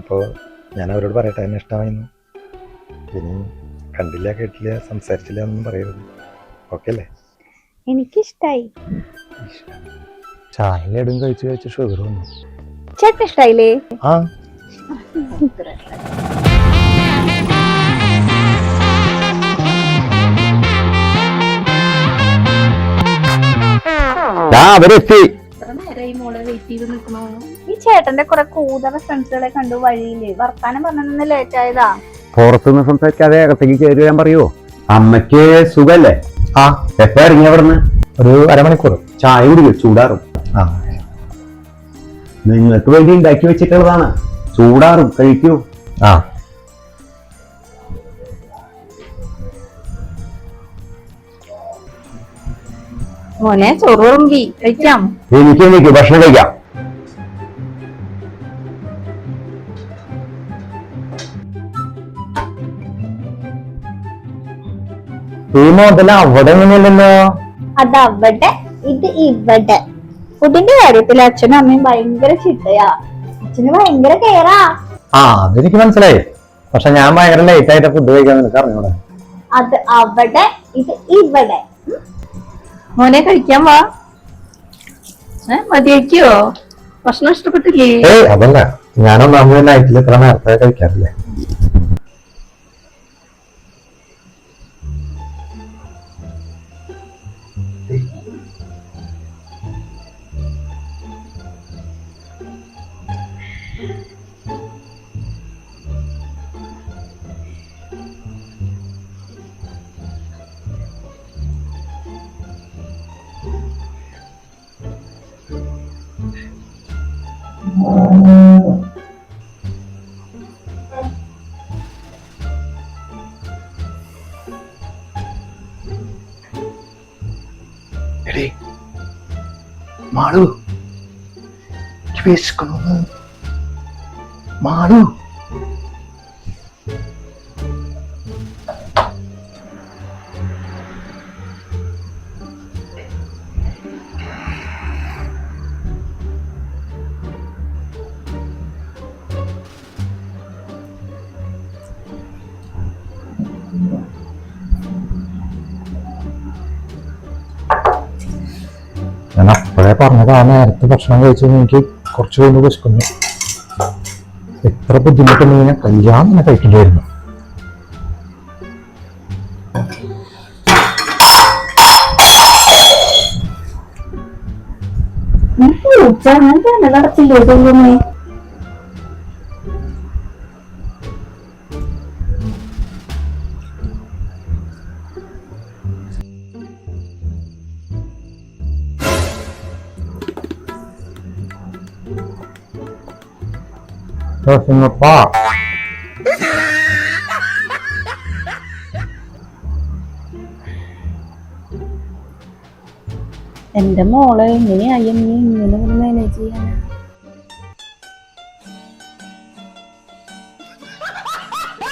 അപ്പോൾ ഞാൻ അവരോട് പറയട്ടെ എന്നെ ഇഷ്ടമായിരുന്നു. ഇനി കണ്ടില്ല കേട്ടില്ല സംസാരിച്ചില്ല എന്നൊന്നും പറയരുത്. ഓക്കെ അല്ലേ? എനിക്കിഷ്ടായി. ചായ ലഡും കഴിച്ച് കഴിച്ച് ഷുഗർ വന്നു. ചേട്ടൻ ഇഷ്ടായില്ലേ? ആ. അവരെത്തി. ഈ ചേട്ടന്റെ കുറെ കൂതറ ഫ്രണ്ട്സുകളെ കണ്ടു വഴിയിൽ. വർത്താനം പറഞ്ഞ ലേറ്റ് ആയതാ. പുറത്തുനിന്ന് സംസാരിക്കാതെ അകത്തേക്ക് കയറി വരാൻ പറയുവോ? അമ്മയ്ക്ക് സുഖല്ലേ? ആ എപ്പോ ഇറങ്ങി അവിടുന്ന്? ഒരു അരമണിക്കൂർ. ചായ കുടിക്കും ചൂടാറും. ആ. നിങ്ങൾക്ക് വേണ്ടി ഉണ്ടാക്കി വെച്ചിട്ടുള്ളതാണ്. ചൂടാറും കഴിക്കൂ. ആ. മോനെ ചൊറുറുമ്പി കഴിക്കാം. എനിക്ക് എനിക്ക് ഭക്ഷണം കഴിക്കാം. അതവിടെ ഇത് ഇവിടെ. ഫുഡിന്റെ കാര്യത്തിൽ അച്ഛനും അമ്മയും ഭയങ്കര ചിട്ടയാ. അച്ഛന് ഭയങ്കര കെയറാ. ആ അതെനിക്ക് മനസ്സിലായി. പക്ഷെ ഞാൻ ഭയങ്കര ലേറ്റ് ആയിട്ട് ഫുഡ് കഴിക്കാൻ നിനക്ക് അറിഞ്ഞൂടെ അത് അവിടെ ഇത് ഇവിടെ. മോനെ കഴിക്കാൻ വാ. ഏ കഴിക്കോ ഭക്ഷണം ഇഷ്ടപ്പെട്ടില്ലേ? അതല്ല. ഞാനൊന്നാമത് നൈറ്റിൽ ഇത്ര നേരത്തെ കഴിക്കാറില്ലേ? എടേ മാളു എനിക്ക് വിശക്കണു മാളു ഞാൻ അപ്പോഴേ പറഞ്ഞത് നേരത്തെ ഭക്ഷണം കഴിച്ചു എനിക്ക് കുറച്ച് കഴിഞ്ഞ് വിശക്കുന്നു എത്ര ബുദ്ധിമുട്ടുണ്ടെങ്കിൽ ഞാൻ കല്യാണം തന്നെ കഴിക്കില്ലായിരുന്നു നടത്തില്ലേ തോന്നുന്നേ സിംഗപ്പാ എന്റെ മോളെ എങ്ങനെയായി നീ ഇങ്ങനെ മാനേജ് ചെയ്യാനാ